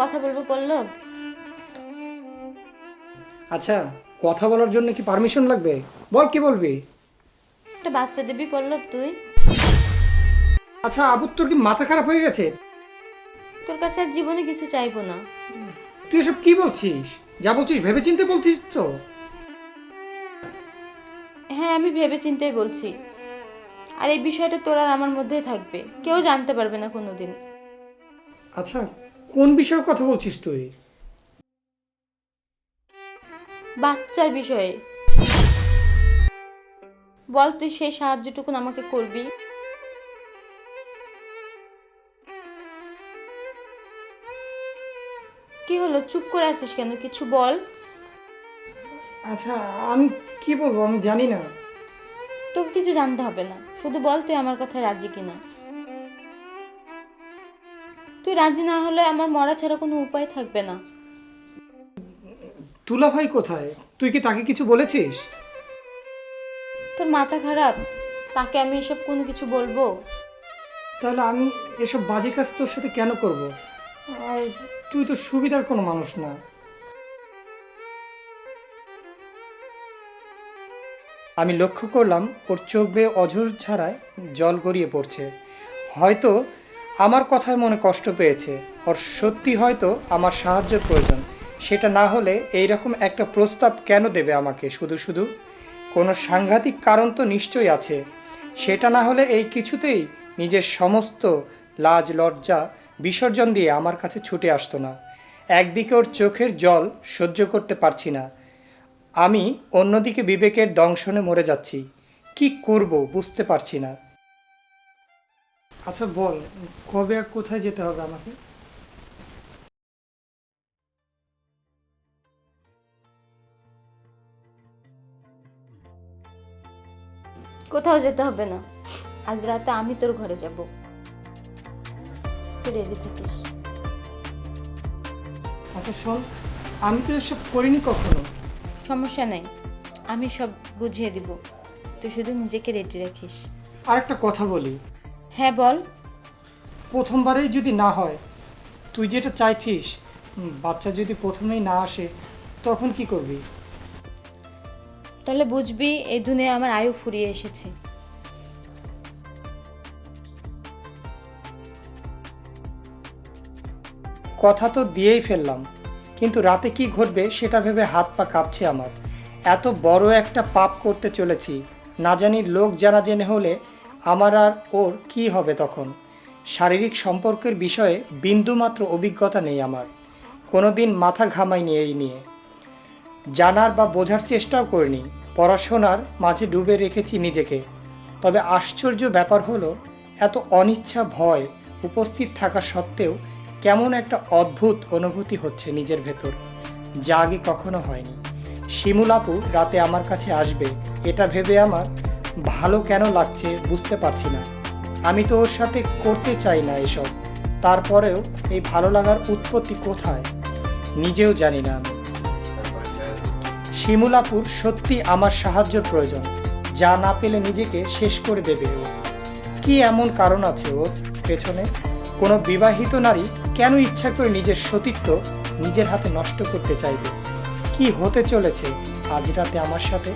কথা বলব পল্লব আচ্ছা কথা বলার জন্য কি পারমিশন লাগবে? বল কি বলবি? একটা বাচ্চা দিবি পল্লব তুই। আচ্ছা আবু তোর কি মাথা খারাপ হয়ে গেছে? তোর কাছে আর জীবনে কিছু চাইব না। তুই এসব কি বলছিস? যা বলছিস ভেবে চিনতে বলছিস তো। হ্যাঁ আমি ভেবে চিন্তেই বলছি। আর এই বিষয়টা তোর আর আমার মধ্যেই থাকবে। কেউ জানতে পারবে না কোনোদিন। আচ্ছা কোন বিষয়ে কথা বলছিস তুই? বাচ্চার বিষয়ে। বল তুই সেই সাহায্যটুকুন আমাকে করবি। কি হলো? চুপ করে আছিস কেন? কিছু বল। আচ্ছা আমি কি বলব? আমি জানি না। তোকে কিছু জানতে হবে না। শুধু বল তুই আমার কথায় রাজি কিনা। তুই রাজি না হলে আমার মরা ছাড়া কোনো উপায় থাকবে না। তুলা ভাই কোথায়? তুই কি তাকে কিছু বলেছিস? তোর মাথা খারাপ? তাকে আমি এসব কোনো কিছু বলব? তাহলে আমি এসব বাজে কাজ তোর সাথে কেন করব? আর তুই তো সুবিধার কোনো মানুষ না। আমি লক্ষ্য করলাম ওর চোখ বেয়ে অঝোর ছাড়ায় জল গড়িয়ে পড়ছে। হয়তো আমার কথায় মনে কষ্ট পেয়েছে। ওর সত্যি হয়তো আমার সাহায্যের প্রয়োজন। সেটা না হলে এই রকম একটা প্রস্তাব কেন দেবে আমাকে? শুধু শুধু? কোনো সাংঘাতিক কারণ তো নিশ্চয়ই আছে। সেটা না হলে এই কিছুতেই নিজের সমস্ত লাজ, লজ্জা, বিসর্জন দিয়ে আমার কাছে ছুটে আসতো না। একদিকে ওর চোখের জল সহ্য করতে পারছি না। আমি অন্যদিকে বিবেকের দংশনে মরে যাচ্ছি। কি করব বুঝতে পারছি না। আচ্ছা বল কবে আর কোথায় যেতে হবে আমাকে? কোথাও যেতে হবে না। আজ রাতে আমি তোর ঘরে যাব। তুই রেডি থাকিস। আচ্ছা শোন আমি তো এসব করিনি কখনো। সমস্যা নেই আমি সব বুঝিয়ে দিব। তুই শুধু নিজেকে রেডি রাখিস। আর একটা কথা বলি হ্যাঁ বল। প্রথমবারেই যদি না হয় তুই যেটা চাইছিস বাচ্চা যদি প্রথমেই না আসে তখন কি করবি? তাহলে বুঝবি এই দুনিয়া আমার আয়ু ফুরিয়ে এসেছে। কথা তো দিয়েই ফেললাম কিন্তু রাতে কি ঘটবে সেটা ভেবে হাত পা কাঁপছে আমার। এত বড় একটা পাপ করতে চলেছি না জানি লোক জানা জেনে হলে আমার আর ওর কি হবে তখন? শারীরিক সম্পর্কের বিষয়ে বিন্দুমাত্র অভিজ্ঞতা নেই আমার। কোনোদিন মাথা ঘামাইনি এই নিয়ে। জানার বা বোঝার চেষ্টাও করিনি। পড়াশোনার মাঝে ডুবে রেখেছি নিজেকে। তবে আশ্চর্য ব্যাপার হলো, এত অনিচ্ছা ভয় উপস্থিত থাকা সত্ত্বেও কেমন একটা অদ্ভুত অনুভূতি হচ্ছে নিজের ভেতর। যা আগে কখনো হয়নি। শিমুল আপু রাতে আমার কাছে আসবে, এটা ভেবে আমার ভালো কেন লাগছে বুঝতে পারছি না। আমি তো ওর সাথে করতে চাই না এসব। তারপরেও এই ভালো লাগার উৎপত্তি কোথায়? নিজেও জানি না আমি। শিমুলাপুর সত্যি আমার সাহায্যের প্রয়োজন। যা না পেলে নিজেকে শেষ করে দেবে ও। কি এমন কারণ আছে ওর পেছনে? কোনো বিবাহিত নারী কেন ইচ্ছা করে নিজের সতীত্ব নিজের হাতে নষ্ট করতে চাইবে? কি হতে চলেছে আজ রাতে আমার সাথে?